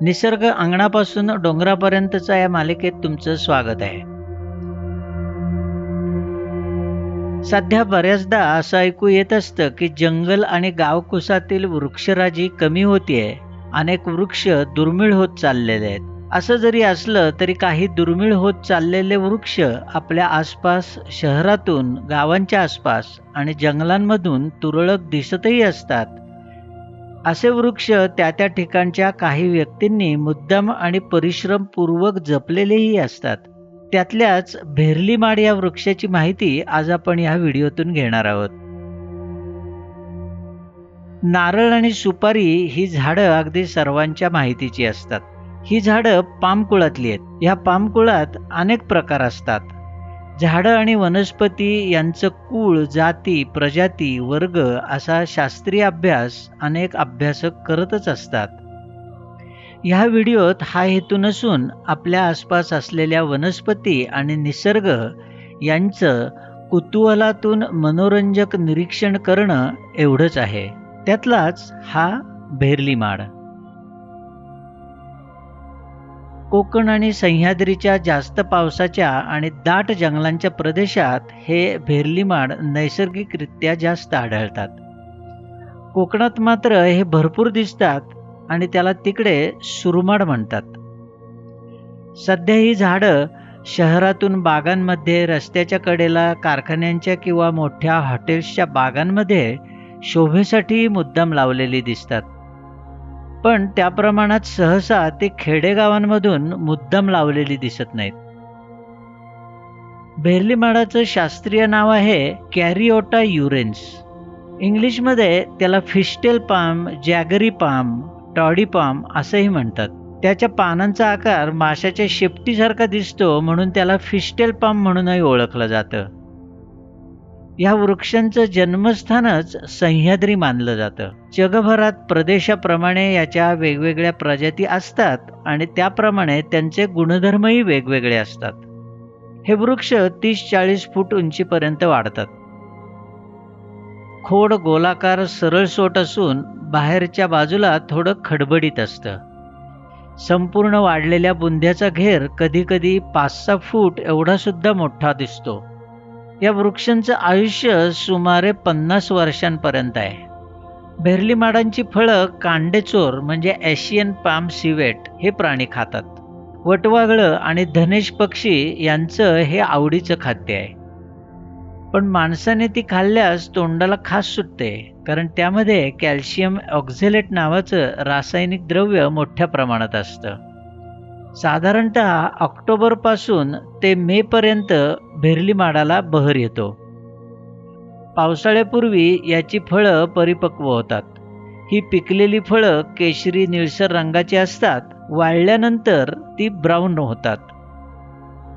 निसर्ग अंगणापासून डोंगरापर्यंतचा या मालिकेत तुमचं स्वागत आहे. सध्या बऱ्याचदा असं ऐकू येत असतं की जंगल आणि गावकुसातील वृक्षराजी कमी होतीये अनेक वृक्ष दुर्मिळ होत चाललेले आहेत. असं जरी असलं तरी काही दुर्मिळ होत चाललेले वृक्ष आपल्या आसपास शहरातून गावांच्या आसपास आणि जंगलांमधून तुरळक दिसतही असतात. असे वृक्ष त्या त्या ठिकाणच्या काही व्यक्तींनी मुद्दाम आणि परिश्रमपूर्वक जपलेलेही असतात. त्यातल्याच भेरलीमाड या वृक्षाची माहिती आज आपण या व्हिडिओतून घेणार आहोत. नारळ आणि सुपारी ही झाडं अगदी सर्वांच्या माहितीची असतात. ही झाडं पामकुळातली आहेत. ह्या पामकुळात अनेक प्रकार असतात. झाडं आणि वनस्पती यांचं कुळ जाती प्रजाती वर्ग असा शास्त्रीय अभ्यास अनेक अभ्यासक करतच असतात. ह्या व्हिडिओत हा हेतू नसून आपल्या आसपास असलेल्या वनस्पती आणि निसर्ग यांचं कुतूहलातून मनोरंजक निरीक्षण करणं एवढंच आहे. त्यातलाच हा भेरली माड कोकण आणि सह्याद्रीच्या जास्त पावसाच्या आणि दाट जंगलांच्या प्रदेशात हे भेरलीमाड नैसर्गिकरित्या जास्त आढळतात. कोकणात मात्र हे भरपूर दिसतात आणि त्याला तिकडे सुरमाड म्हणतात. सध्या ही झाडं शहरातून बागांमध्ये रस्त्याच्या कडेला कारखान्यांच्या किंवा मोठ्या हॉटेल्सच्या बागांमध्ये शोभेसाठी मुद्दाम लावलेली दिसतात. पण त्या प्रमाणात सहसा ते खेडेगावांमधून मुद्दम लावलेली दिसत नाहीत. भेरलीमाडाचं शास्त्रीय नाव आहे कॅरिओटा युरेन्स. इंग्लिशमध्ये त्याला fishtail palm jaggery palm toddy palm असंही म्हणतात. त्याच्या पानांचा आकार माशाच्या शेपटीसारखा दिसतो म्हणून त्याला फिस्टेल पाम म्हणूनही ओळखलं जातं. या वृक्षांचं जन्मस्थानच सह्याद्री मानलं जातं. जगभरात प्रदेशाप्रमाणे याच्या वेगवेगळ्या प्रजाती असतात आणि त्याप्रमाणे त्यांचे गुणधर्मही वेगवेगळे असतात. हे वृक्ष तीस चाळीस फूट उंचीपर्यंत वाढतात. खोड गोलाकार सरळसोट असून बाहेरच्या बाजूला थोडं खडबडीत असतं. संपूर्ण वाढलेल्या बुंध्याचा घेर कधीकधी पाच सहा फूट एवढा सुद्धा मोठा दिसतो. या वृक्षांचं आयुष्य सुमारे पन्नास वर्षांपर्यंत आहे. भेरली माडांची फळं कांडेचोर म्हणजे एशियन पाम सिवेट हे प्राणी खातात. वटवागळं आणि धनेश पक्षी यांचं हे आवडीचं खाद्य आहे. पण माणसाने ती खाल्ल्यास तोंडाला खास सुटते कारण त्यामध्ये कॅल्शियम ऑक्झेलेट नावाचं रासायनिक द्रव्य मोठ्या प्रमाणात असतं. साधारणत ऑक्टोबरपासून ते मेपर्यंत भेरलीमाडाला बहर येतो. पावसाळ्यापूर्वी याची फळं परिपक्व होतात. ही पिकलेली फळं केशरी निळसर रंगाची असतात वाळल्यानंतर ती ब्राऊन होतात.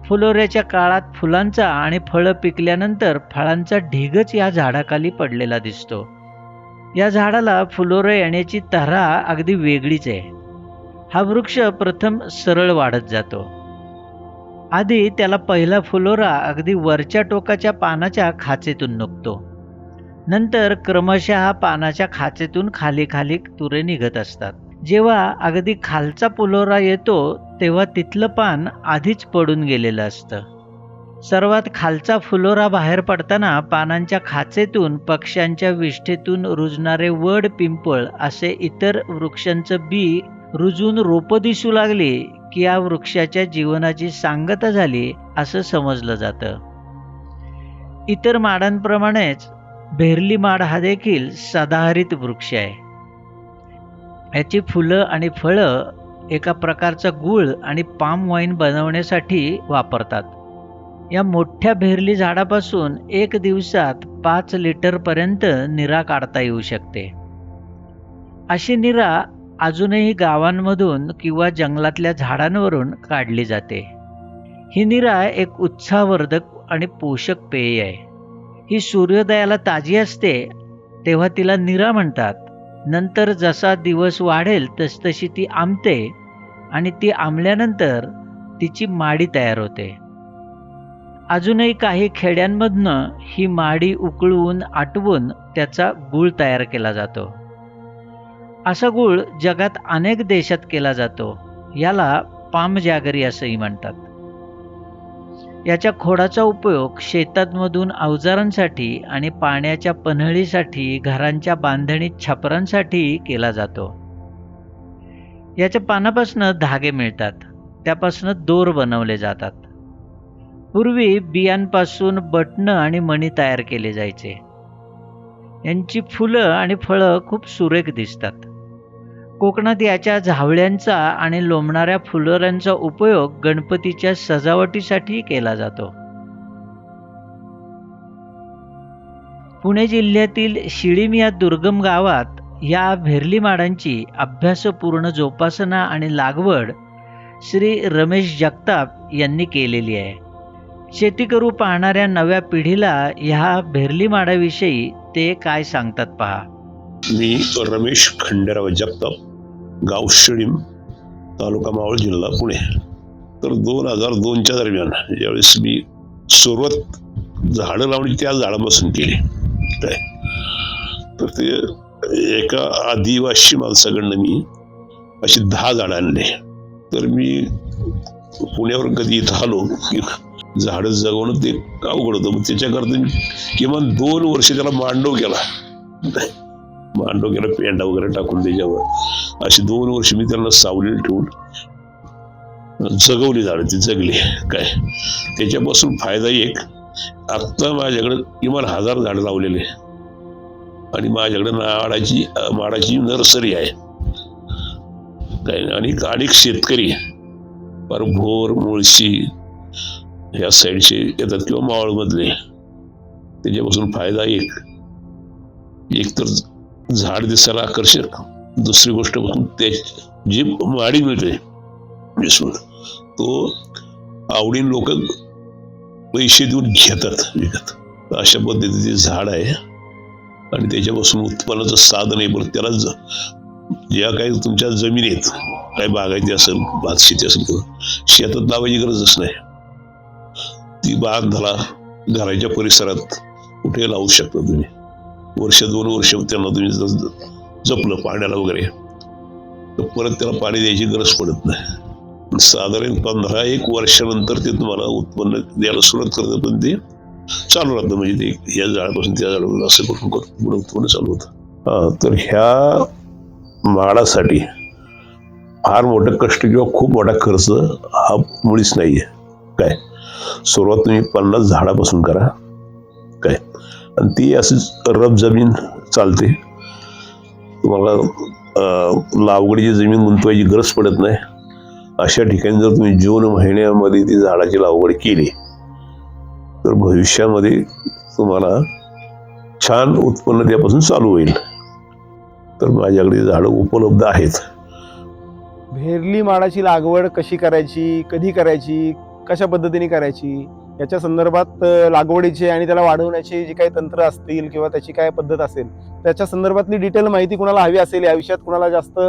फुलोऱ्याच्या काळात फुलांचा आणि फळं पिकल्यानंतर फळांचा ढिगच या झाडाखाली पडलेला दिसतो. या झाडाला फुलोरे येण्याची तऱ्हा अगदी वेगळीच आहे. हा वृक्ष प्रथम सरळ वाढत जातो. आधी त्याला पहिला फुलोरा अगदी वरच्या टोकाच्या पानाच्या खाचेतून नुकतो नंतर क्रमशः पानाच्या खाचेतून खाली खाली तुरे निघत असतात. जेव्हा अगदी खालचा फुलोरा येतो तेव्हा तिथलं पान आधीच पडून गेलेलं असतं. सर्वात खालचा फुलोरा बाहेर पडताना पानांच्या खाचेतून पक्ष्यांच्या विष्ठेतून रुजणारे वड पिंपळ असे इतर वृक्षांचं बी रुजून रोपं दिसू लागली की या वृक्षाच्या जीवनाची सांगता झाली असं समजलं जातं. इतर माडांप्रमाणेच भेरली माड हा देखील सदाहरित वृक्ष आहे. याची फुलं आणि फळं एका प्रकारचा गूळ आणि पाम वाईन बनवण्यासाठी वापरतात. या मोठ्या भेरली झाडापासून एक दिवसात पाच लिटरपर्यंत निरा काढता येऊ शकते. अशी निरा अजूनही गावांमधून किंवा जंगलातल्या झाडांवरून काढली जाते. ही निरा एक उत्साहवर्धक आणि पोषक पेय आहे. ही सूर्योदयाला ताजी असते तेव्हा तिला निरा म्हणतात. नंतर जसा दिवस वाढेल तसतशी ती आंबते आणि ती आंबल्यानंतर तिची माडी तयार होते. अजूनही काही खेड्यांमधनं ही माडी उकळून आटवून त्याचा गूळ तयार केला जातो. असा गुळ जगात अनेक देशात केला जातो. याला पाम जागरी असंही म्हणतात. याच्या खोडाचा उपयोग शेतांमधून अवजारांसाठी आणि पाण्याच्या पन्हळीसाठी घरांच्या बांधणीत छापरांसाठी केला जातो. याच्या पानापासून धागे मिळतात. त्यापासून दोर बनवले जातात. पूर्वी बियांपासून बटणं आणि मणी तयार केले जायचे. यांची फुलं आणि फळं खूप सुरेख दिसतात. कोकणात याच्या झावळ्यांचा आणि लोंबणाऱ्या फुलोऱ्यांचा उपयोग गणपतीच्या सजावटीसाठी केला जातो. पुणे जिल्ह्यातील शिळीम या दुर्गम गावात या भेरली माडांची अभ्यासपूर्ण जोपासना आणि लागवड श्री रमेश जगताप यांनी केलेली आहे. शेती करू पाहणाऱ्या नव्या पिढीला ह्या भेरली माडाविषयी ते काय सांगतात पहा? मी रमेश खंडेराव जगताप गावशिळीम तालुका मावळ जिल्हा पुणे. तर दोन हजार दोनच्या दरम्यान ज्यावेळेस मी सुरुवात झाडं लावणी त्या झाडापासून केली. काय? तर ते एका आदिवासी माणसाकडनं मी अशी दहा झाडं आणले. तर मी पुण्यावर कधी इथं आलो की झाडं जगवणं ते अवघड होतं. मग त्याच्याकरता मी किमान दोन वर्ष त्याला मांडव केला. मांडव पेंडा वगैरे टाकून त्याच्यावर. अशी दोन वर्ष मी त्यांना सावलीला ठेवून जगवली झाडं ती जगली. काय? त्याच्यापासून फायदा एक आत्ता माझ्याकडे किमान हजार झाडं लावलेले. आणि माझ्याकडे नाडाची माडाची नर्सरी आहे. काय? आणि अनेक शेतकरी. फार भोर मुळशी ह्या साईडचे येतात किंवा मावळमधले. त्याच्यापासून फायदा एक. एक तर झाड दिसायला आकर्षक. दुसरी गोष्ट ते जी वाढी मिळते विसरून तो आवडीन लोक पैसे देऊन घेतात विकत. अशा पद्धतीचे झाड आहे आणि त्याच्यापासून उत्पन्नाचं साधन आहे बरं त्याला ज्या काही तुमच्या जमिनीत काही बागायती असेल भात शेती असेल किंवा शेतात लावायची गरजच नाही. ती बाग झाला घराच्या परिसरात कुठे लावू शकता तुम्ही? वर्ष दोन वर्ष त्यांना तुम्ही जर जपलं पाण्याला वगैरे. तर परत त्याला पाणी द्यायची गरज पडत नाही. साधारण पंधरा एक वर्षानंतर ते तुम्हाला उत्पन्न द्यायला सुरुवात करतं पण ते चालू राहतं. म्हणजे ते या झाडापासून त्या झाडापासून असं करून करून पुढं उत्पन्न चालू होतं. हां तर ह्या माडासाठी फार मोठं कष्ट किंवा खूप मोठा खर्च हा मुळीच नाही आहे काय? सुरुवात तुम्ही पन्नास झाडापासून करा. आणि ती अशीच रब जमीन चालते. तुम्हाला लावगडीची लागवडीची जमीन गुंतवायची गरज पडत नाही. अशा ठिकाणी जर तुम्ही जून महिन्यामध्ये ती झाडाची लागवड केली तर भविष्यामध्ये तुम्हाला छान उत्पन्न त्यापासून चालू होईल. तर माझ्याकडे झाडं उपलब्ध आहेत. भेरली माडाची लागवड कशी करायची कधी करायची कशा पद्धतीने करायची? याच्या संदर्भात लागवडीचे आणि त्याला वाढवण्याची जी काही तंत्र असतील किंवा त्याची काय पद्धत असेल त्याच्या संदर्भातली डिटेल माहिती कुणाला हवी असेल या विषयात कुणाला जास्त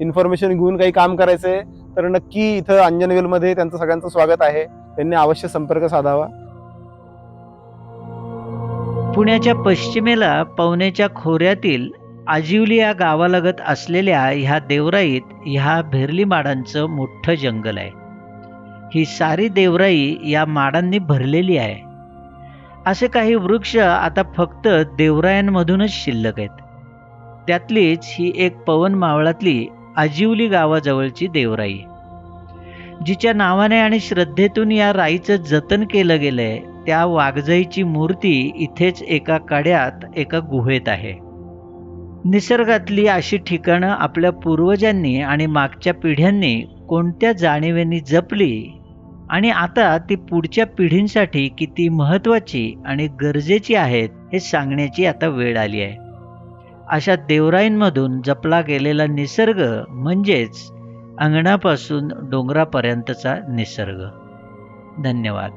इन्फॉर्मेशन घेऊन काही काम करायचंय तर नक्की इथं अंजनवेलमध्ये त्यांचं सगळ्यांचं स्वागत आहे. त्यांनी अवश्य संपर्क साधावा. पुण्याच्या पश्चिमेला पवनेच्या खोऱ्यातील आजिवली या गावालगत असलेल्या ह्या देवराईत ह्या भेरली माडांचं मोठं जंगल आहे. ही सारी देवराई या माडांनी भरलेली आहे. असे काही वृक्ष आता फक्त देवरायांमधूनच शिल्लक आहेत. त्यातलीच ही एक पवन मावळातली आजिवली गावाजवळची देवराई. जिच्या नावाने आणि श्रद्धेतून या राईचं जतन केलं गेलंय त्या वाघजाईची मूर्ती इथेच एका कड्यात एका गुहेत आहे. निसर्गातली अशी ठिकाणं आपल्या पूर्वजांनी आणि मागच्या पिढ्यांनी कोणत्या जाणीवेनी जपली आणि आता ती पुढच्या पिढींसाठी किती महत्त्वाची आणि गरजेची आहेत हे सांगण्याची आता वेळ आली आहे. अशा देवराईंमधून जपला गेलेला निसर्ग म्हणजेच अंगणापासून डोंगरापर्यंतचा निसर्ग. धन्यवाद.